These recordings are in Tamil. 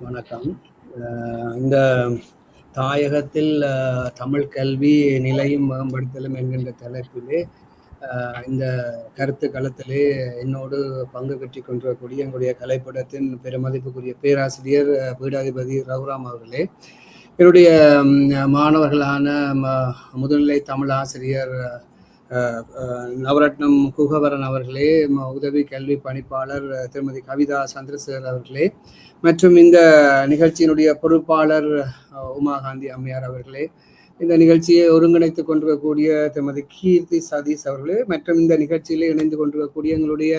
வணக்கம். இந்த தாயகத்தில் தமிழ் கல்வி நிலையும் மேம்படுத்தலும் என்கின்ற தலைப்பிலே இந்த கருத்து களத்திலே என்னோடு பங்கு பெற்றி கொண்டிருக்கக்கூடிய எங்களுடைய கலைப்படத்தின் பெருமதிப்புக்குரிய பேராசிரியர் பீடாதிபதி ரகுராம் அவர்களே. என்னுடைய மாணவர்களான ம- முதுநிலை தமிழ் ஆசிரியர் நவரத்னம் குகவரன் அவர்களே ம- உதவி கல்வி பணிப்பாளர் திருமதி கவிதா சந்திரசேகர் அவர்களே மற்றும் இந்த நிகழ்ச்சியினுடைய பொறுப்பாளர் உமாகாந்தி உமா காந்தி அம்மையார் அவர்களே இந்த நிகழ்ச்சியை ஒருங்கிணைத்து கொண்டிருக்கக்கூடிய திருமதி கீர்த்தி சதீஷ் அவர்களே மற்றும் இந்த நிகழ்ச்சியிலே இணைந்து கொண்டிருக்கக்கூடிய எங்களுடைய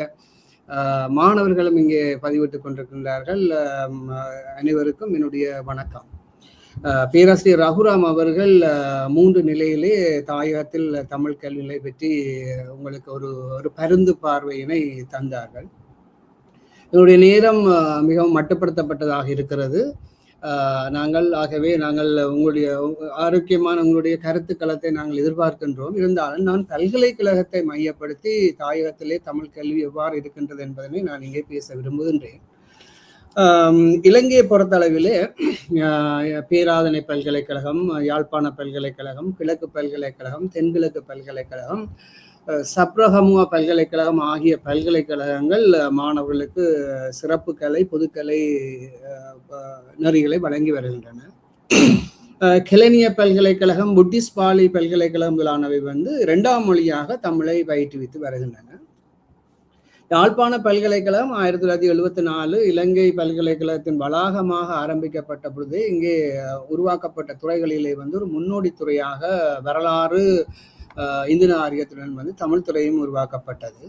மாணவர்களும் இங்கே பதிவிட்டுக் கொண்டிருக்கின்றார்கள். அனைவருக்கும் என்னுடைய வணக்கம். பேராசிரியர் ரகுராம் அவர்கள் மூன்று நிலையிலே தாயகத்தில் தமிழ் கல்வி நிலை பற்றி உங்களுக்கு ஒரு ஒரு பருந்து பார்வையினை தந்தார்கள். எங்களுடைய நேரம் மிகவும் மட்டுப்படுத்தப்பட்டதாக இருக்கிறது. நாங்கள் ஆகவே நாங்கள் உங்களுடைய ஆரோக்கியமான உங்களுடைய கருத்துக்களத்தை நாங்கள் எதிர்பார்க்கின்றோம். இருந்தாலும் நான் பல்கலைக்கழகத்தை மையப்படுத்தி தாயகத்திலே தமிழ் கல்வி எவ்வாறு இருக்கின்றது என்பதனை நான் இங்கே பேச விரும்புகின்றேன். இலங்கையை பொறுத்தளவிலே பேராதனை பல்கலைக்கழகம் யாழ்ப்பாண பல்கலைக்கழகம் கிழக்கு பல்கலைக்கழகம் தென்கிழக்கு பல்கலைக்கழகம் அஹ், பல்கலைக்கழகம் ஆகிய பல்கலைக்கழகங்கள் மாணவர்களுக்கு சிறப்பு கலை பொதுக்கலை அஹ், நெறிகளை வழங்கி வருகின்றன. அஹ், கிளனிய பல்கலைக்கழகம் புட்டிஸ் பாலி பல்கலைக்கழகம் முதலானவை வந்து இரண்டாம் மொழியாக தமிழை பயிற்றுவித்து வருகின்றன. யாழ்ப்பாண பல்கலைக்கழகம் ஆயிரத்தி தொள்ளாயிரத்தி எழுபத்தி நாலு இலங்கை பல்கலைக்கழகத்தின் வளாகமாக ஆரம்பிக்கப்பட்ட பொழுது இங்கே உருவாக்கப்பட்ட துறைகளிலே வந்து ஒரு முன்னோடி துறையாக வரலாறு அஹ், ஆரியத்துடன் வந்து தமிழ் துறையும் உருவாக்கப்பட்டது.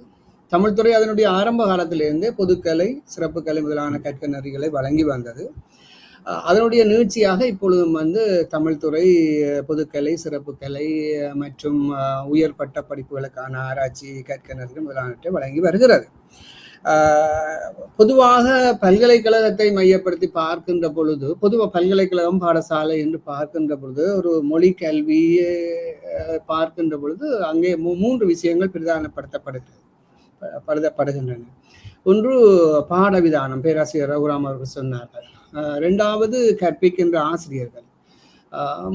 தமிழ்துறை அதனுடைய ஆரம்ப காலத்திலிருந்தே பொதுக்கலை சிறப்பு கலை முதலான கற்க நெறிகளை வழங்கி வந்தது. அதனுடைய நீட்சியாக இப்பொழுதும் வந்து தமிழ்துறை பொதுக்கலை சிறப்பு கலை மற்றும் உயர் பட்ட படிப்புகளுக்கான ஆராய்ச்சி கற்க நெறிகள் முதலானவற்றை வழங்கி வருகிறது. பொதுவாக பல்கலைக்கழகத்தை மையப்படுத்தி பார்க்கின்ற பொழுது பொதுவாக பல்கலைக்கழகம் பாடசாலை என்று பார்க்கின்ற பொழுது ஒரு மொழி கல்வியை பார்க்கின்ற பொழுது அங்கே மூ- மூன்று விஷயங்கள் பிரதானப்படுத்தப்படுகிறது ப- படுத்தப்படுகின்றன. ஒன்று பாடவிதானம் பேராசிரியர் ரகுராம் அவர்கள் சொன்னார்கள். ரெண்டாவது கற்பிக்கின்ற ஆசிரியர்கள்.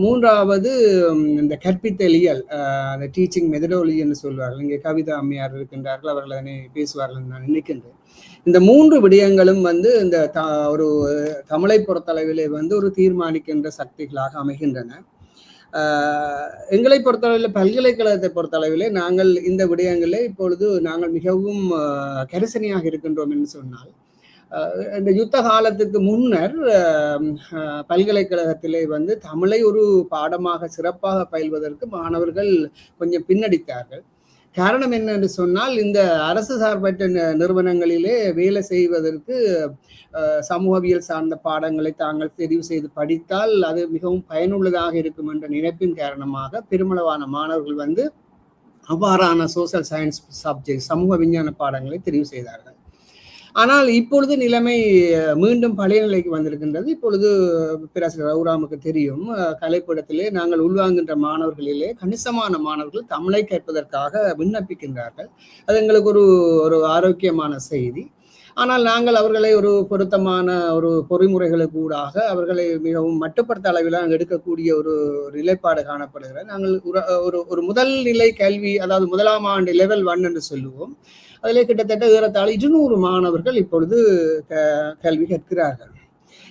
மூன்றாவது இந்த கற்பித்தலியல் அந்த டீச்சிங் மெதடாலஜி என்று சொல்வார்கள். இங்கே கவிதா அம்மையார் இருக்கின்றார்கள் அவர்கள் அதனை பேசுவார்கள் நான் நினைக்கின்றேன். இந்த மூன்று விடயங்களும் வந்து இந்த த ஒரு தமிழை பொறுத்தளவிலே வந்து ஒரு தீர்மானிக்கின்ற சக்திகளாக அமைகின்றன. எங்களை பொறுத்தளவில் பல்கலைக்கழகத்தை பொறுத்தளவிலே நாங்கள் இந்த விடயங்களே இப்பொழுது நாங்கள் மிகவும் கரிசனையாக இருக்கின்றோம் என்று சொன்னால் இந்த யுத்த காலத்துக்கு முன்னர் பல்கலைக்கழகத்திலே வந்து தமிழை ஒரு பாடமாக சிறப்பாக பயில்வதற்கு மாணவர்கள் கொஞ்சம் பின்னடித்தார்கள். காரணம் என்ன என்று சொன்னால் இந்த அரசு சார்பற்ற நிறுவனங்களிலே வேலை செய்வதற்கு சமூகவியல் சார்ந்த பாடங்களை தாங்கள் தெரிவு செய்து படித்தால் அது மிகவும் பயனுள்ளதாக இருக்கும் என்ற நினைப்பின் காரணமாக பெருமளவான மாணவர்கள் வந்து அவ்வாறான சோஷியல் சயின்ஸ் சப்ஜெக்ட் சமூக விஞ்ஞான பாடங்களை தெரிவு செய்தார்கள். ஆனால் இப்பொழுது நிலைமை மீண்டும் பழைய நிலைக்கு வந்திருக்கின்றது. இப்பொழுது பேராசிரியர் ரவுராமுக்கு தெரியும் அஹ், கலைப்படத்திலே நாங்கள் உள்வாங்குகின்ற மாணவர்களிலே கணிசமான மாணவர்கள் தமிழை கேட்பதற்காக விண்ணப்பிக்கின்றார்கள். அது எங்களுக்கு ஒரு ஒரு ஆரோக்கியமான செய்தி. ஆனால் நாங்கள் அவர்களை ஒரு பொருத்தமான ஒரு பொறிமுறைகளுக்கு ஊடாக அவர்களை மிகவும் மட்டுப்படுத்த அளவில் நாங்கள் எடுக்கக்கூடிய ஒரு ஒரு நிலைப்பாடு காணப்படுகிறது. நாங்கள் ஒரு- ஒரு ஒரு முதல் நிலை கல்வி அதாவது முதலாம் ஆண்டு லெவல் ஒன் என்று சொல்லுவோம். அதிலே கிட்டத்தட்ட ஏறத்தாழ இருநூறு மாணவர்கள் இப்பொழுது க- கல்வி கற்கிறார்கள்.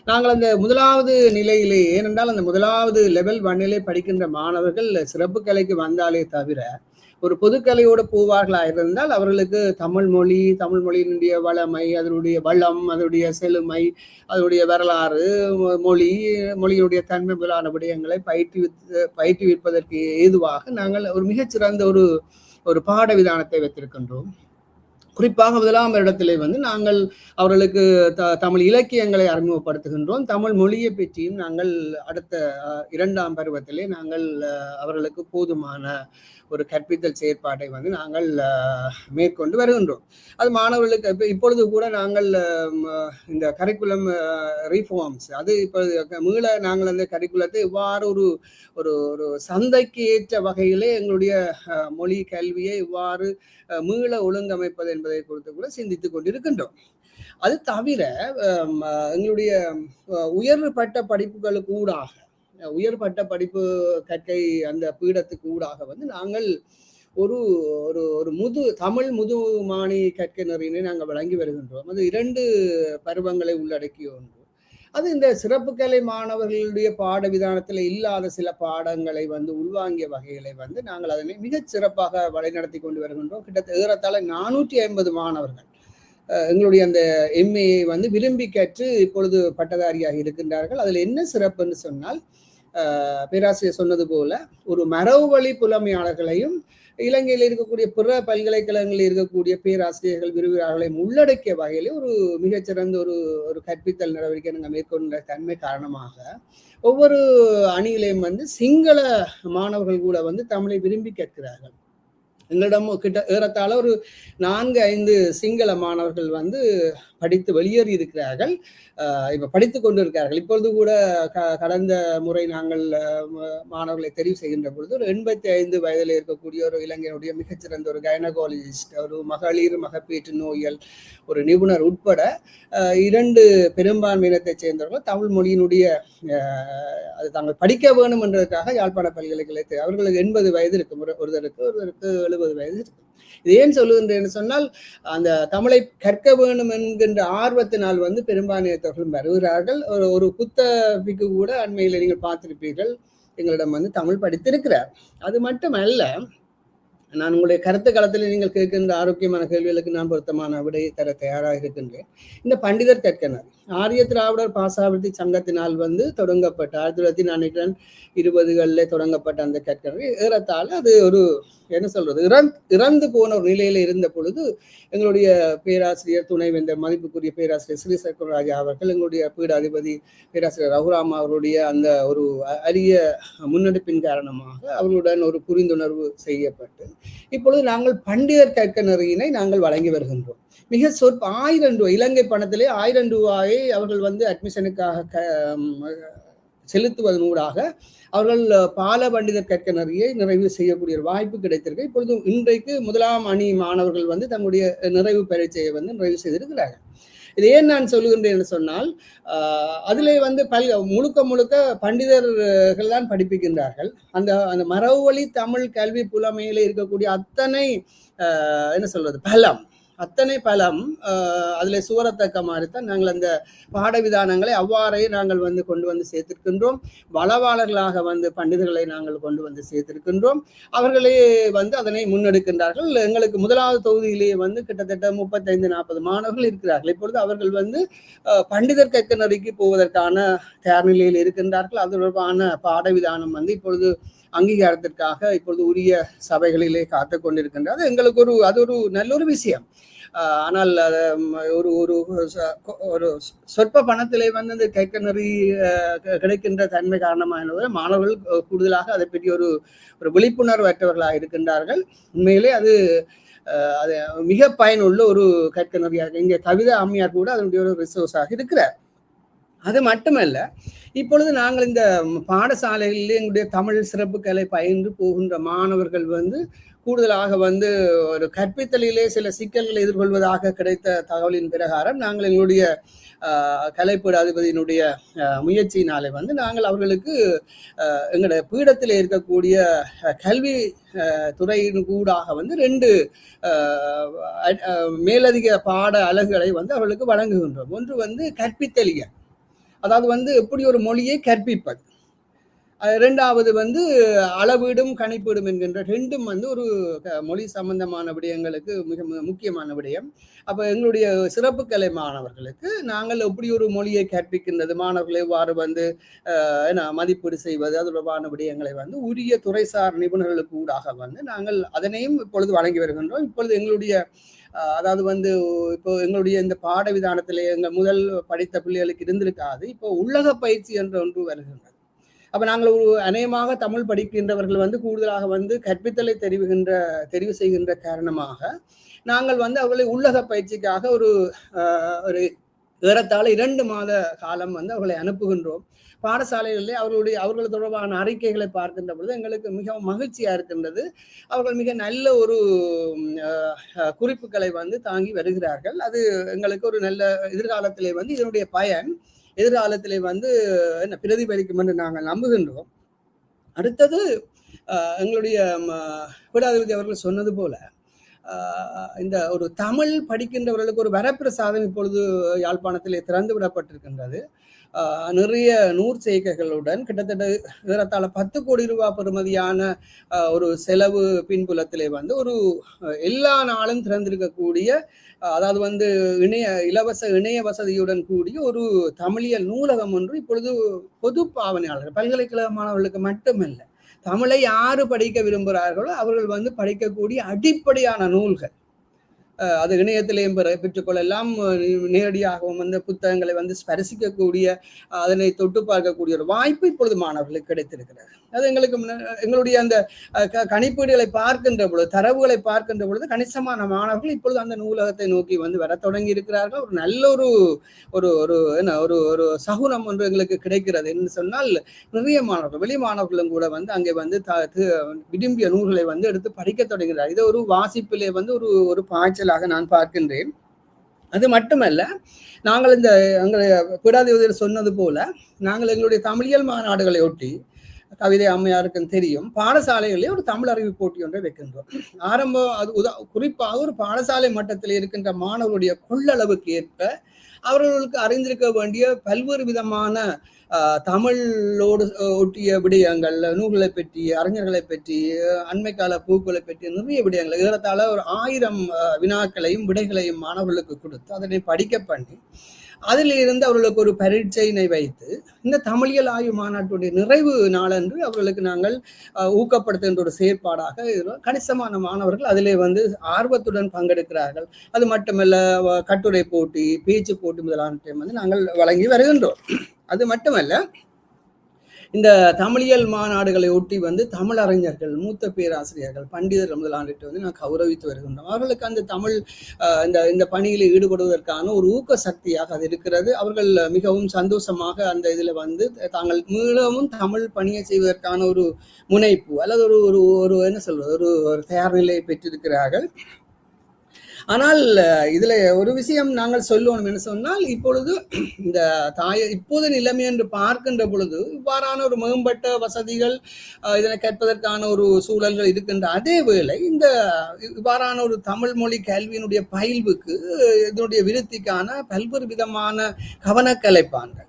நாங்கள் அந்த முதலாவது நிலையிலே ஏனென்றால் அந்த முதலாவது லெவல் ஒன்னிலே படிக்கின்ற மாணவர்கள் சிறப்பு கலைக்கு வந்தாலே தவிர ஒரு பொதுக்கலையோடு போவார்களாக இருந்தால் அவர்களுக்கு தமிழ் மொழி தமிழ் மொழியினுடைய வளமை அதனுடைய வளம் அதனுடைய செழுமை அதனுடைய வரலாறு மொழி மொழியினுடைய தன்மை முதலான விடயங்களை பயிற்றுவித்து பயிற்றுவிப்பதற்கு ஏதுவாக நாங்கள் ஒரு மிகச்சிறந்த ஒரு ஒரு பாட விதானத்தை வைத்திருக்கின்றோம். குறிப்பாக முதலாம் இடத்திலே வந்து நாங்கள் அவர்களுக்கு த தமிழ் இலக்கியங்களை அறிமுகப்படுத்துகின்றோம். தமிழ் மொழியை பற்றியும் நாங்கள் அடுத்த இரண்டாம் பருவத்திலே நாங்கள் அவர்களுக்கு போதுமான ஒரு கற்பித்தல் செயற்பாட்டை வந்து நாங்கள் மேற்கொண்டு வருகின்றோம். அது மாணவர்களுக்கு இப்போ இப்பொழுது கூட நாங்கள் இந்த கரிக்குலம் ரீஃபார்ம்ஸ் அது இப்போ மீள நாங்கள் அந்த கரிக்குலத்தை இவ்வாறு ஒரு ஒரு ஒரு சந்தைக்கு ஏற்ற வகையிலே எங்களுடைய மொழி கல்வியை இவ்வாறு மீள ஒழுங்கமைப்பது என்பதை குறித்து கூட சிந்தித்துக் கொண்டிருக்கின்றோம். அது தவிர எங்களுடைய உயர்பட்ட படிப்புகளுக்கு ஊடாக உயர்பட்ட படிப்பு கற்கை அந்த பீடத்துக்கு ஊடாக வந்து நாங்கள் ஒரு ஒரு ஒரு முது தமிழ் முதுமானி கற்கை நெறியினை நாங்கள் வழங்கி வருகின்றோம். அது இரண்டு பருவங்களை உள்ளடக்கிய ஒன்று. அது இந்த சிறப்பு கலை மாணவர்களுடைய பாட விதானத்தில் இல்லாத சில பாடங்களை வந்து உள்வாங்கிய வகைகளை வந்து நாங்கள் அதனை மிகச் சிறப்பாக வழிநடத்தி கொண்டு வருகின்றோம். கிட்டத்தட்ட ஏறத்தாழ நானூற்றி ஐம்பது மாணவர்கள் எங்களுடைய அந்த எம்ஏயை வந்து விரும்பி கற்று இப்பொழுது பட்டதாரியாக இருக்கின்றார்கள். அதில் என்ன சிறப்புன்னு சொன்னால் பேராசிரியர் சொன்னது போல ஒரு மரபு வழி புலமையாளர்களையும் இலங்கையில் இருக்கக்கூடிய பிற பல்கலைக்கழகங்களில் இருக்கக்கூடிய பேராசிரியர்கள் விரிவுரையாளர்களையும் உள்ளடக்கிய வகையில் ஒரு மிகச்சிறந்த ஒரு ஒரு கற்பித்தல் நடவடிக்கை நாங்கள் மேற்கொண்ட தன்மை காரணமாக ஒவ்வொரு அணியிலையும் வந்து சிங்கள மாணவர்கள் கூட வந்து தமிழை விரும்பி கேட்கிறார்கள். எங்களிடம் கிட்ட ஏறத்தாழ ஒரு நான்கு ஐந்து சிங்கள மாணவர்கள் வந்து படித்து வெளியேறி இருக்கிறார்கள் இப்ப படித்து கொண்டு இருக்கிறார்கள் இப்பொழுது கூட கடந்த முறை நாங்கள் மாணவர்களை தெரிவு செய்கின்ற பொழுது ஒரு எண்பத்தி ஐந்து வயதில் இருக்கக்கூடிய ஒரு இளைஞனுடைய மிகச்சிறந்த ஒரு கைனகாலஜிஸ்ட் ஒரு மகளிர் மகப்பீட்டு நோயல் ஒரு நிபுணர் உட்பட இரண்டு பெரும்பான்மையினத்தை சேர்ந்தவர்கள் தமிழ் மொழியினுடைய அது தாங்கள் படிக்க வேணும் என்றதுக்காக யாழ்ப்பாண பல்கலைக்கழகத்தை அவர்களுக்கு எண்பது வயது இருக்கும். ஒருத்தருக்கு ஒருவருக்கு எழுபது வயது இருக்கும். இது ஏன் சொல்லுகின்றேன்னு சொன்னால் அந்த தமிழை கற்க வேண்டும் என்கின்ற ஆர்வத்தினால் வந்து பெரும்பான்மையத்தவர்கள் வருகிறார்கள். ஒரு ஒரு புத்தபிக்கு கூட அண்மையில் நீங்கள் பார்த்திருப்பீர்கள் எங்களிடம் வந்து தமிழ் படித்திருக்கிறார். அது மட்டுமல்ல நான் உங்களுடைய கருத்து களத்தில் நீங்கள் கேட்கின்ற ஆரோக்கியமான கேள்விகளுக்கு நான் பொருத்தமான விடையை தர தயாராக இருக்கின்றேன். இந்த பண்டிதர் கற்கனர். ஆரிய திராவிடர் பாசாவதி சங்கத்தினால் வந்து தொடங்கப்பட்ட ஆயிரத்தி தொள்ளாயிரத்தி நினைக்கிறேன் இருபதுகளில் தொடங்கப்பட்ட அந்த கற்கரை ஏறத்தாழ அது ஒரு என்ன சொல்றது இறந் இறந்து போன ஒரு நிலையில இருந்த பொழுது எங்களுடைய பேராசிரியர் துணைவேந்தர் மதிப்புக்குரிய பேராசிரியர் ஸ்ரீ சக்கரராஜா அவர்கள் எங்களுடைய பீடாதிபதி பேராசிரியர் ரகுராமா அவருடைய அந்த ஒரு அரிய முன்னெடுப்பின் காரணமாக அவர்களுடன் ஒரு புரிந்துணர்வு செய்யப்பட்டு இப்பொழுது நாங்கள் பண்டிதர் கற்க நெறியினை நாங்கள் வழங்கி வருகின்றோம். மிக சொற்ப ஆயிரம் ரூபாய் இலங்கை பணத்திலே ஆயிரம் ரூபாயை அவர்கள் வந்து அட்மிஷனுக்காக செலுத்துவதன் ஊடாக அவர்கள் பால பண்டிதர் கற்க நிறைய நிறைவு செய்யக்கூடிய ஒரு வாய்ப்பு கிடைத்திருக்கு. இப்பொழுது இன்றைக்கு முதலாம் அணி மாணவர்கள் வந்து தங்களுடைய நிறைவு பரீட்சையை வந்து நிறைவு செய்திருக்கிறார்கள். இது ஏன் நான் சொல்லுகின்றேன் சொன்னால் அதிலே வந்து பல் முழுக்க முழுக்க பண்டிதர்கள் தான் படிப்பிக்கின்றார்கள். அந்த அந்த மரபு வழி தமிழ் கல்வி புலமையிலே இருக்கக்கூடிய அத்தனை என்ன சொல்றது பலம். அத்தனை பலம் அதில் சுவரத்தக்க மாதிரி தான் நாங்கள் அந்த பாட விதானங்களை அவ்வாறே நாங்கள் வந்து கொண்டு வந்து சேர்த்திருக்கின்றோம். வளவாளர்களாக வந்து பண்டிதர்களை நாங்கள் கொண்டு வந்து சேர்த்திருக்கின்றோம். அவர்களே வந்து அதனை முன்னெடுக்கின்றார்கள். எங்களுக்கு முதலாவது தொகுதியிலேயே வந்து கிட்டத்தட்ட முப்பத்தைந்து நாற்பது மாணவர்கள் இருக்கிறார்கள். இப்பொழுது அவர்கள் வந்து பண்டிதர் கற்க நடிக்கு போவதற்கான தயார் நிலையில் இருக்கின்றார்கள். அது தொடர்பான பாட விதானம் வந்து இப்பொழுது அங்கீகாரத்திற்காக இப்பொழுது உரிய சபைகளிலே காத்து கொண்டிருக்கின்றது எங்களுக்கு ஒரு அது ஒரு நல்ல ஒரு விஷயம் ஆனால் ஒரு ஒரு ஒரு சொற்ப பணத்திலே வந்து இந்த கைக்க நெறி கிடைக்கின்ற தன்மை காரணமாக மாணவர்கள் கூடுதலாக அதை பற்றி ஒரு ஒரு விழிப்புணர்வு அற்றவர்களாக இருக்கின்றார்கள். உண்மையிலே அது அது மிக பயனுள்ள ஒரு கற்க நெறியாக இங்கே கவிதா அம்மையார் கூட அதனுடைய ஒரு ரிசோர்ஸாக இருக்கிறார். அது மட்டுமல்ல இப்பொழுது நாங்கள் இந்த பாடசாலைகளில் எங்களுடைய தமிழ் சிறப்பு கலை பயின்று போகின்ற மாணவர்கள் வந்து கூடுதலாக வந்து ஒரு கற்பித்தலிலே சில சிக்கல்களை எதிர்கொள்வதாக கிடைத்த தகவலின் பிரகாரம் நாங்கள் எங்களுடைய கலைப்பீடு அதிபதியினுடைய முயற்சியினாலே வந்து நாங்கள் அவர்களுக்கு எங்களுடைய பீடத்தில் இருக்கக்கூடிய கல்வி துறையின் கூடாக வந்து ரெண்டு மேலதிக பாட அலகுகளை வந்து அவர்களுக்கு வழங்குகின்றோம். ஒன்று வந்து கற்பித்தலியல். அதாவது வந்து எப்படி ஒரு மொழியை கற்பிப்பது. ரெண்டாவது வந்து அளவீடும் கணிப்பீடும் என்கின்ற ரெண்டும் வந்து ஒரு மொழி சம்பந்தமான விடயங்களுக்கு மிக முக்கியமான விடயம். அப்போ எங்களுடைய சிறப்பு கலை மாணவர்களுக்கு நாங்கள் எப்படி ஒரு மொழியை கற்பிக்கின்றது மாணவர்களை எவ்வாறு வந்து என்ன மதிப்பீடு செய்வது அது தொடர்பான விடயங்களை வந்து உரிய துறைசார் நிபுணர்களுக்கு ஊடாக வந்து நாங்கள் அதனையும் இப்பொழுது வழங்கி வருகின்றோம். இப்பொழுது எங்களுடைய அதாவது வந்து இப்போ எங்களுடைய இந்த பாட விதானத்தில் எங்கள் முதல் படித்த பிள்ளைகளுக்கு இருந்திருக்காது. இப்போ உள்ளக பயிற்சி என்ற ஒன்று வருகின்றது. அப்போ நாங்கள் ஒரு அநேகமாக தமிழ் படிக்கின்றவர்கள் வந்து கூடுதலாக வந்து கற்பித்தலை தெரிவுகின்ற தெரிவு செய்கின்ற காரணமாக நாங்கள் வந்து அவர்களை உள்ளக பயிற்சிக்காக ஒரு ஒரு ஏறத்தாழ இரண்டு மாத காலம் வந்து அவர்களை அனுப்புகின்றோம். பாடசாலைகளிலே அவர்களுடைய அவர்கள் தொடர்பான அறிக்கைகளை பார்க்கின்ற பொழுது எங்களுக்கு மிகவும் மகிழ்ச்சியா இருக்கின்றது. அவர்கள் மிக நல்ல ஒரு குறிப்புகளை வந்து தாங்கி வருகிறார்கள். அது எங்களுக்கு ஒரு நல்ல எதிர்காலத்திலே வந்து இதனுடைய பயன். எதிர்காலத்திலே வந்து என்ன பிரதிபலிக்கும் என்று நாங்கள் நம்புகின்றோம். அடுத்தது எங்களுடைய பீடாதிபதி அவர்கள் சொன்னது போல இந்த ஒரு தமிழ் படிக்கின்றவர்களுக்கு ஒரு வரப்பிரசாதம் இப்பொழுது யாழ்ப்பாணத்திலே திறந்து விடப்பட்டிருக்கின்றது. நிறைய நூறு செய்கைகளுடன் கிட்டத்தட்ட ஏறத்தாழ பத்து கோடி ரூபாய் பெறுமதியான ஒரு செலவு பின்புலத்திலே வந்து ஒரு எல்லா நாளும் திறந்திருக்கக்கூடிய அதாவது வந்து இணைய இலவச இணைய வசதியுடன் கூடிய ஒரு தமிழியல் நூலகம் ஒன்று இப்பொழுது பொது பாவனையாளர்கள் பல்கலைக்கழக மாணவர்களுக்கு மட்டுமல்ல தமிழை யாரு படிக்க விரும்புகிறார்களோ அவர்கள் வந்து படிக்கக்கூடிய அடிப்படையான நூல்கள். அது இணையத்திலையும் பெற பெற்றுக்கொள்ளலாம். நேரடியாகவும் வந்து புத்தகங்களை வந்து ஸ்பரிசிக்கக்கூடிய அதனை தொட்டு பார்க்கக்கூடிய ஒரு வாய்ப்பு இப்பொழுது மாணவர்களுக்கு கிடைத்திருக்கிறது. அது எங்களுக்கு எங்களுடைய அந்த கணிப்பீடுகளை பார்க்கின்ற பொழுது தரவுகளை பார்க்கின்ற பொழுது கணிசமான மாணவர்கள் இப்பொழுது அந்த நூலகத்தை நோக்கி வந்து வர தொடங்கி இருக்கிறார்கள் ஒரு நல்ல ஒரு ஒரு ஒரு என்ன ஒரு ஒரு சகுனம் ஒன்று எங்களுக்கு கிடைக்கிறது. என்று சொன்னால் நிறைய மாணவர்கள் வெளி மாணவர்களும் கூட வந்து அங்கே வந்து விரும்பிய நூல்களை வந்து எடுத்து படிக்க தொடங்குகிறார். இது ஒரு வாசிப்பிலே வந்து ஒரு ஒரு பாய்ச்சல் செயலாக நான் பார்க்கின்றேன். அது மட்டுமல்ல நாங்கள் இந்த எங்களை பீடாதிபதியில் சொன்னது போல நாங்கள் எங்களுடைய தமிழியல் மாநாடுகளை ஒட்டி கவிதை அம்மையாருக்கும் தெரியும். பாடசாலைகளிலே ஒரு தமிழ் அறிவு போட்டி ஒன்றை வைக்கின்றோம். ஆரம்பம் அது உதா குறிப்பாக ஒரு பாடசாலை மட்டத்தில் இருக்கின்ற மாணவருடைய கொள்ளளவுக்கு ஏற்ப அவர்களுக்கு அறிந்திருக்க வேண்டிய பல்வேறு விதமான தமிழோடு ஒட்டிய விடயங்கள் நூல்களை பற்றி அறிஞர்களை பற்றி அண்மை கால பூக்களை பற்றி நிறைய விடயங்கள். ஏறத்தாழ ஒரு ஆயிரம் வினாக்களையும் விடைகளையும் மாணவர்களுக்கு கொடுத்து அதனை படிக்க பண்ணி அதில் இருந்து அவர்களுக்கு ஒரு பரீட்சையினை வைத்து இந்த தமிழியல் ஆய்வு மாநாட்டுடைய நிறைவு நாளன்று அவர்களுக்கு நாங்கள் ஊக்கப்படுத்துகின்ற ஒரு செயற்பாடாக கணிசமான மாணவர்கள் அதிலே வந்து ஆர்வத்துடன் பங்கெடுக்கிறார்கள். அது மட்டுமல்ல கட்டுரை போட்டி பேச்சு போட்டி முதலான வந்து நாங்கள் வழங்கி வருகின்றோம். அது மட்டுமல்ல இந்த தமிழியல் மாநாடுகளை ஒட்டி வந்து தமிழறிஞர்கள் மூத்த பேராசிரியர்கள் பண்டிதர் முதலாண்டிட்டு வந்து நான் கௌரவித்து வருகின்றோம். அவர்களுக்கு அந்த தமிழ் இந்த இந்த பணியில் ஈடுபடுவதற்கான ஒரு ஊக்க சக்தியாக அது இருக்கிறது. அவர்கள் மிகவும் சந்தோஷமாக அந்த இதில் வந்து தாங்கள் மீளவும் தமிழ் பணியை செய்வதற்கான ஒரு முனைப்பு அல்லது ஒரு ஒரு ஒரு என்ன சொல்வது? ஒரு ஒரு தயார்நிலையை பெற்றிருக்கிறார்கள். ஆனால் இதில் ஒரு விஷயம் நாங்கள் சொல்லுவோம் என்று சொன்னால் இப்பொழுது இந்த தாய இப்போது நிலைமை என்று பார்க்கின்ற பொழுது இவ்வாறான ஒரு மேம்பட்ட வசதிகள் இதனை கேட்பதற்கான ஒரு சூழல்கள் இருக்கின்ற அதே வேளை இந்த இவ்வாறான ஒரு தமிழ் மொழி கல்வியினுடைய பயில்வுக்கு இதனுடைய விருத்திக்கான பல்வேறு விதமான கவனக்கலைப்பான்கள்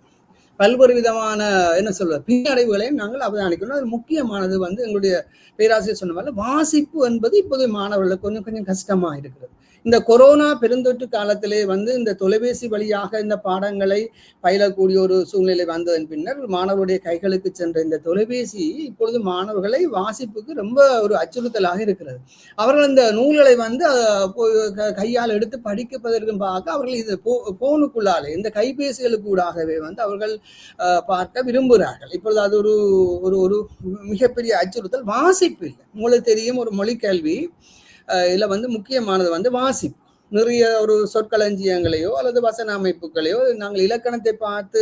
பல்வேறு விதமான என்ன சொல்வது பின்னடைவுகளையும் நாங்கள் அவதானிக்கணும் அது முக்கியமானது வந்து எங்களுடைய பேராசிரியர் சொன்ன மாதிரி வாசிப்பு என்பது இப்போது மாணவர்களுக்கு கொஞ்சம் கொஞ்சம் கஷ்டமா இருக்கிறது. இந்த கொரோனா பெருந்தொற்று காலத்திலே வந்து இந்த தொலைபேசி வழியாக இந்த பாடங்களை பயிலக்கூடிய ஒரு சூழ்நிலை வந்ததன் பின்னர் மாணவருடைய கைகளுக்கு சென்ற இந்த தொலைபேசி இப்பொழுது மாணவர்களை வாசிப்புக்கு ரொம்ப ஒரு அச்சுறுத்தலாக இருக்கிறது. அவர்கள் இந்த நூல்களை வந்து கையால் எடுத்து படிக்கப்பதற்கும் பார்க்க அவர்கள் இது போனுக்குள்ளாலே இந்த கைபேசிகளுக்கு கூடாகவே வந்து அவர்கள் பார்க்க விரும்புகிறார்கள். இப்பொழுது அது ஒரு ஒரு ஒரு மிகப்பெரிய அச்சுறுத்தல். வாசிப்பு இல்லை. உங்களுக்கு தெரியும் ஒரு மொழி கல்வி இதில் வந்து முக்கியமானது வந்து வாசிப்பு. நிறைய ஒரு சொற்களஞ்சியங்களையோ அல்லது வசன அமைப்புகளையோ நாங்கள் இலக்கணத்தை பார்த்து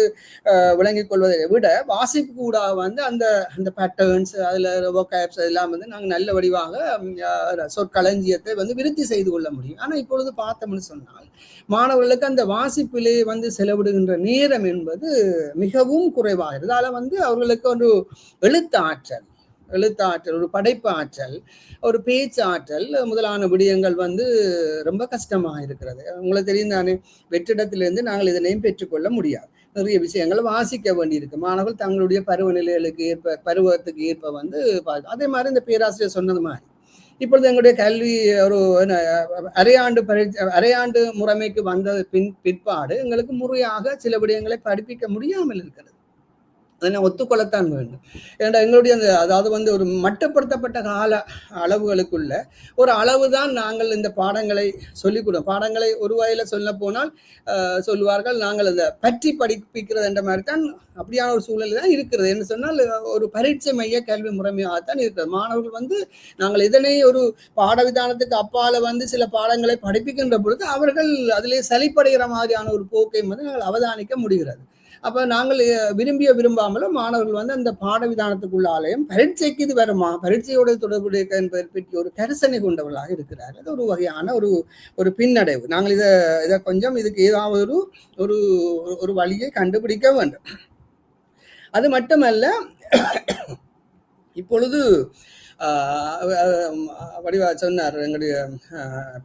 விளங்கிக் கொள்வதை விட வாசிப்பு கூட வந்து அந்த அந்த பேட்டர்ன்ஸ் அதில் ஒகேப்ஸ் எல்லாம் வந்து நாங்கள் நல்ல வடிவாக சொற்களஞ்சியத்தை வந்து விருத்தி செய்து கொள்ள முடியும். ஆனால் இப்பொழுது பார்த்தோம்னு சொன்னால் மாணவர்களுக்கு அந்த வாசிப்பிலே வந்து செலவிடுகின்ற நேரம் என்பது மிகவும் குறைவாகிறது. அதில் வந்து அவர்களுக்கு ஒரு எழுத்து ஆற்றல் எழுத்தாற்றல் ஒரு படைப்பு ஆற்றல் ஒரு பேச்சு ஆற்றல் முதலான விடயங்கள் வந்து ரொம்ப கஷ்டமாக இருக்கிறது. உங்களுக்கு தெரியும் தானே வெற்றிடத்திலிருந்து நாங்கள் இதனையும் பெற்றுக்கொள்ள முடியாது. நிறைய விஷயங்களை வாசிக்க வேண்டியிருக்கு. மாணவர்கள் தங்களுடைய பருவநிலைகளுக்கு ஏற்ப பருவத்துக்கு ஏற்ப வந்து அதே மாதிரி இந்த பேராசிரியர் சொன்னது மாதிரி. இப்பொழுது எங்களுடைய கல்வி ஒரு அரையாண்டு பரி அரையாண்டு முறைமைக்கு வந்த பின் பிற்பாடு எங்களுக்கு முறையாக சில விடயங்களை படிப்பிக்க முடியாமல் இருக்கிறது. அதனை ஒத்துக்கொள்ளத்தான் வேண்டும். ஏன்னா எங்களுடைய அந்த அதாவது வந்து ஒரு மட்டுப்படுத்தப்பட்ட கால அளவுகளுக்குள்ள ஒரு அளவு தான் நாங்கள் இந்த பாடங்களை சொல்லிக்கொடுவோம் பாடங்களை ஒரு வகையில் சொல்ல போனால் சொல்லுவார்கள் நாங்கள் அதை பற்றி படிப்பிக்கிறது என்ற மாதிரி தான் அப்படியான ஒரு சூழல் தான் இருக்கிறது. என்ன சொன்னால் ஒரு பரீட்சை மைய கல்வி முறைமையாகத்தான் இருக்கிறது. மாணவர்கள் வந்து நாங்கள் இதனை ஒரு பாடவிதானத்துக்கு அப்பால வந்து சில பாடங்களை படிப்பிக்கின்ற பொழுது அவர்கள் அதிலே சலிப்படைகிற மாதிரியான ஒரு போக்கை வந்து நாங்கள் அவதானிக்க முடிகிறது. அப்போ நாங்கள் விரும்பிய விரும்பாமலும் மாணவர்கள் வந்து அந்த பாடவிதானத்துக்குள்ளாலேயும் பரீட்சைக்கு இது வருமா? பரீட்சையோட தொடர்புடைய என்பதை பற்றி ஒரு கரிசனை கொண்டவர்களாக இருக்கிறார். அது ஒரு வகையான ஒரு ஒரு பின்னடைவு. நாங்கள் இதை இதை கொஞ்சம் இதுக்கு ஏதாவது ஒரு ஒரு ஒரு வழியை கண்டுபிடிக்க வேண்டும். அது மட்டுமல்ல இப்பொழுது வடிவா சொன்னார் எங்களுடைய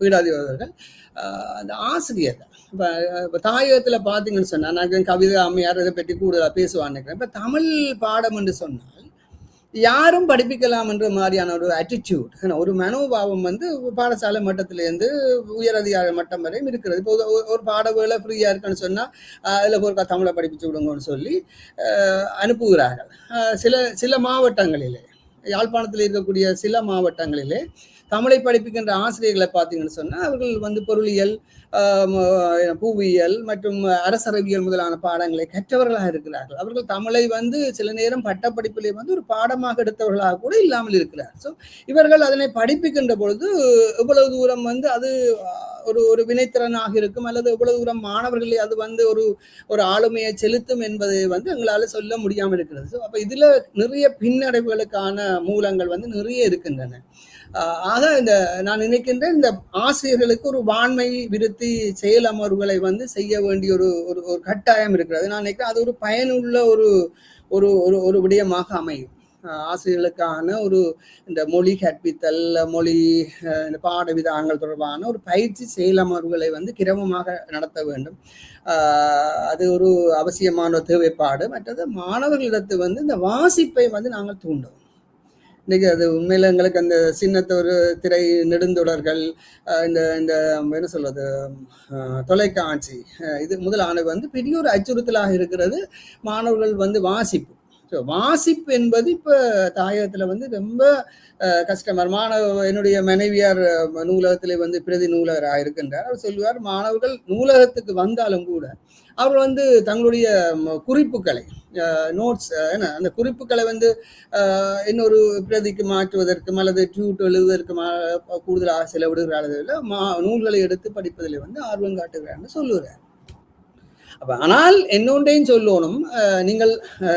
பீடாதிபர்கள் அந்த ஆசிரியர் இப்போ இப்போ தாயகத்தில் பார்த்தீங்கன்னு சொன்னால் நான் கவிதை அம்மையார் இதை பற்றி கூடுதலாக பேசுவான்னு இப்போ தமிழ் பாடம் என்று சொன்னால் யாரும் படிப்பிக்கலாம் என்ற மாதிரியான ஒரு அட்டிடியூட் ஒரு மனோபாவம் வந்து பாடசாலை மட்டத்திலேருந்து உயர் அதிகார மட்டம் வரையும் இருக்கிறது. இப்போ ஒரு பாட வேலை ஃப்ரீயாக இருக்குன்னு சொன்னால் அதில் ஒரு தமிழை படிப்பிச்சு விடுங்கன்னு சொல்லி அனுப்புகிறார்கள். சில சில மாவட்டங்களிலே யாழ்ப்பாணத்தில் இருக்கக்கூடிய சில மாவட்டங்களிலே தமிழை படிப்பிக்கின்ற ஆசிரியர்களை பார்த்தீங்கன்னு சொன்னால் அவர்கள் வந்து பொருளியல் புவியியல் மற்றும் அரசரவியல் முதலான பாடங்களை கற்றவர்களாக இருக்கிறார்கள். அவர்கள் தமிழை வந்து சில நேரம் பட்டப்படிப்பிலே வந்து ஒரு பாடமாக எடுத்தவர்களாக கூட இல்லாமல் இருக்கிறார் ஸோ இவர்கள் அதனை படிப்பிக்கின்ற பொழுது இவ்வளவு தூரம் வந்து அது ஒரு ஒரு வினைத்திறனாக இருக்கும் அல்லது எவ்வளவு தூரம் மாணவர்களை அது வந்து ஒரு ஒரு ஆளுமையை செலுத்தும் என்பதை வந்து எங்களால் சொல்ல முடியாமல் இருக்கிறது. ஸோ அப்போ இதில் நிறைய பின்னடைவுகளுக்கான மூலங்கள் வந்து நிறைய இருக்கின்றன. ஆக இந்த நான் நினைக்கின்றேன் இந்த ஆசிரியர்களுக்கு ஒரு வாண்மை விருத்தி செயல் அமர்வுகளை வந்து செய்ய வேண்டிய ஒரு ஒரு ஒரு கட்டாயம் இருக்கிறது. நான் நினைக்கிறேன் அது ஒரு பயனுள்ள ஒரு ஒரு ஒரு ஒரு விடயமாக அமையும். ஆசிரியர்களுக்கான ஒரு இந்த மொழி கற்பித்தல் மொழி இந்த பாட விதாங்கள் தொடர்பான ஒரு பயிற்சி செயலமர்வுகளை வந்து கிரமமாக நடத்த வேண்டும். அது ஒரு அவசியமான தேவைப்பாடு. மற்றது மாணவர்களிடத்து வந்து இந்த வாசிப்பை வந்து நாங்கள் தூண்டுவோம். இன்னைக்கு அது உண்மையில எங்களுக்கு அந்த சின்னத்த ஒரு திரை நெடுந்தொடர்கள் இந்த இந்த என்ன சொல்றது தொலைக்காட்சி இது முதலானவை வந்து பெரிய ஒரு அச்சுறுத்தலாக இருக்கிறது மாணவர்கள் வந்து வாசிப்பு. ஸோ வாசிப்பு என்பது இப்போ தாயகத்தில் வந்து ரொம்ப கஷ்டமர் மாணவ என்னுடைய மனைவியார் நூலகத்தில் வந்து பிரதி நூலகராக இருக்கின்றார். அவர் சொல்லுவார் மாணவர்கள் நூலகத்துக்கு வந்தாலும் கூட அவர் வந்து தங்களுடைய குறிப்புகளை நோட்ஸ் என்ன அந்த குறிப்புகளை வந்து இன்னொரு பிரதிக்கு மாற்றுவதற்கும் அல்லது டியூட் எழுதுவதற்கு கூடுதலாக செலவிடுகிற மா நூல்களை எடுத்து படிப்பதில் வந்து ஆர்வம் காட்டுகிறார்னு சொல்லுகிறார். அப்ப ஆனால் என்னொன்றையும் சொல்லணும் நீங்கள்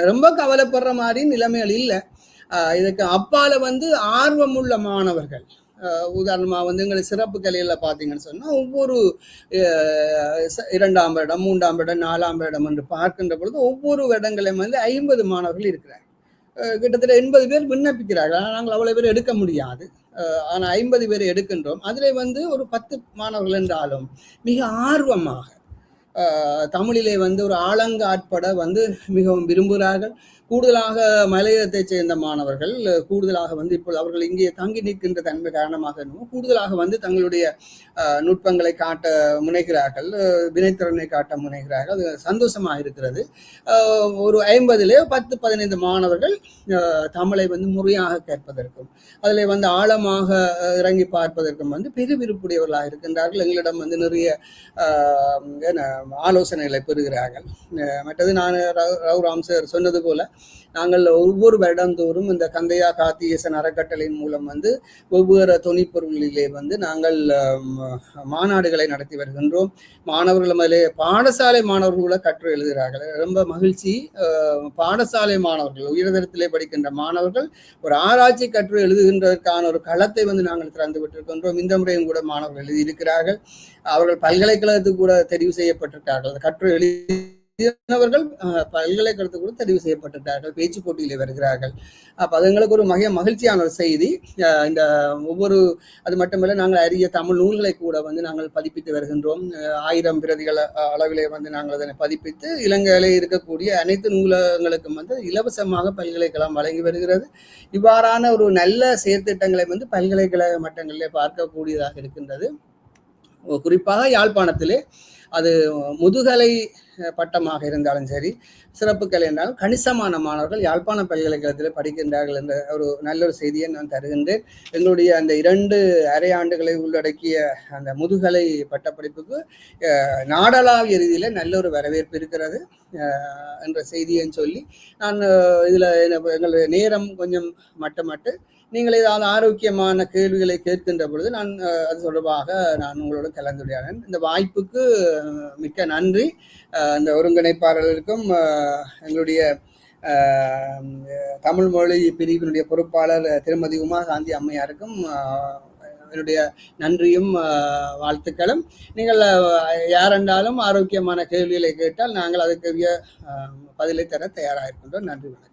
ரொம்ப கவலைப்படுற மாதிரி நிலைமைகள் இல்லை. இதுக்கு அப்பால வந்து ஆர்வமுள்ள மாணவர்கள் உதாரணமாக வந்து எங்களை சிறப்பு கலையில் பார்த்தீங்கன்னு சொன்னால் ஒவ்வொரு இரண்டாம் வருடம் மூன்றாம் வருடம் நாலாம் வருடம் என்று பார்க்கின்ற பொழுது ஒவ்வொரு வருடங்களையும் வந்து ஐம்பது மாணவர்கள் இருக்கிறார் கிட்டத்தட்ட எண்பது பேர் விண்ணப்பிக்கிறார்கள். ஆனால் நாங்கள் அவ்வளோ பேர் எடுக்க முடியாது. ஆனால் ஐம்பது பேர் எடுக்கின்றோம். அதில் வந்து ஒரு பத்து மாணவர்கள் என்றாலும் மிக ஆர்வமாக தமிழிலே வந்து ஒரு ஆழங்காட்பட வந்து மிகவும் விரும்புகிறார்கள். கூடுதலாக மலையத்தைச் சேர்ந்த மாணவர்கள் கூடுதலாக வந்து இப்பொழுது அவர்கள் இங்கே தங்கி நிற்கின்ற தன்மை காரணமாக கூடுதலாக வந்து தங்களுடைய நுட்பங்களை காட்ட முனைகிறார்கள் வினைத்திறனை காட்ட முனைகிறார்கள். அது சந்தோஷமாக இருக்கிறது. ஒரு ஐம்பதிலே பத்து பதினைந்து மாணவர்கள் தமிழை வந்து முறையாக கேட்பதற்கும் அதில் வந்து ஆழமாக இறங்கி பார்ப்பதற்கும் வந்து பெருவிருப்புடையவர்களாக இருக்கின்றார்கள். எங்களிடம் வந்து நிறைய என்ன ஆலோசனைகளை பெறுகிறார்கள். மற்றது நான் ரவுராம் சார் சொன்னது போல நாங்கள் ஒவ்வொரு வருடந்தோறும் இந்த கந்தையா காத்தியசன் அறக்கட்டளையின் மூலம் வந்து ஒவ்வொரு துணிப்பொருளிலே வந்து நாங்கள் மாநாடுகளை நடத்தி வருகின்றோம். மாணவர்கள் மேலே பாடசாலை மாணவர்கள கற்று எழுதுகிறார்கள். ரொம்ப மகிழ்ச்சி. பாடசாலை மாணவர்கள் உயர்தரத்திலே படிக்கின்ற மாணவர்கள் ஒரு ஆராய்ச்சி கற்று எழுதுகின்றதற்கான ஒரு களத்தை வந்து நாங்கள் திறந்து விட்டிருக்கின்றோம். இந்த முறையும் கூட மாணவர்கள் எழுதியிருக்கிறார்கள். அவர்கள் பல்கலைக்கழகத்துக்கு கூட தெரிவு செய்யப்பட்டிருக்கார்கள் கற்று எழுதி அவர்கள் பல்கலைக்கழகத்துக்கு கூட தெரிவு செய்யப்பட்டுட்டார்கள் பேச்சு போட்டியிலே வருகிறார்கள். அப்போ அது எங்களுக்கு ஒரு மிக மகிழ்ச்சியான ஒரு செய்தி இந்த ஒவ்வொரு அது மட்டுமல்ல நாங்கள் அரிய தமிழ் நூல்களை கூட வந்து நாங்கள் பதிப்பித்து வருகின்றோம். ஆயிரம் பிரதிகள் அளவிலே வந்து நாங்கள் அதனை பதிப்பித்து இலங்கையிலே இருக்கக்கூடிய அனைத்து நூலகங்களுக்கும் வந்து இலவசமாக பல்கலைக்கழகம் வழங்கி வருகிறது. இவ்வாறான ஒரு நல்ல செயற்திட்டங்களை வந்து பல்கலைக்கழக மட்டங்களிலே பார்க்கக்கூடியதாக இருக்கின்றது. குறிப்பாக யாழ்ப்பாணத்திலே அது முதுகலை பட்டமாக இருந்தாலும் சரி சிறப்புக்கள் என்றால் கணிசமான மாணவர்கள் யாழ்ப்பாண பல்கலைக்கழகத்தில் படிக்கின்றார்கள் என்ற ஒரு நல்ல ஒரு செய்தியை நான் தருகின்றேன். எங்களுடைய அந்த இரண்டு அரை ஆண்டுகளை உள்ளடக்கிய அந்த முதுகலை பட்டப்படிப்புக்கு அஹ், நாடளாவிய ரீதியில் நல்ல ஒரு வரவேற்பு இருக்கிறது என்ற செய்தியை சொல்லி நான் இதில் எங்களுடைய நேரம் கொஞ்சம் மட்டமட்டு நீங்கள் ஏதாவது ஆரோக்கியமான கேள்விகளை கேட்கின்ற பொழுது நான் அது தொடர்பாக நான் உங்களோட கலந்துரையாடேன் இந்த வாய்ப்புக்கு மிக்க நன்றி. இந்த ஒருங்கிணைப்பாளர்களுக்கும் எங்களுடைய தமிழ் மொழி பிரிவினுடைய பொறுப்பாளர் திருமதி உமா சாந்தி அம்மையாருக்கும் என்னுடைய நன்றியும் வாழ்த்துக்களும். நீங்கள் யாரென்றாலும் ஆரோக்கியமான கேள்விகளை கேட்டால் நாங்கள் அதுக்குரிய பதிலை தர தயாராக இருக்கின்றோம். நன்றி வணக்கம்.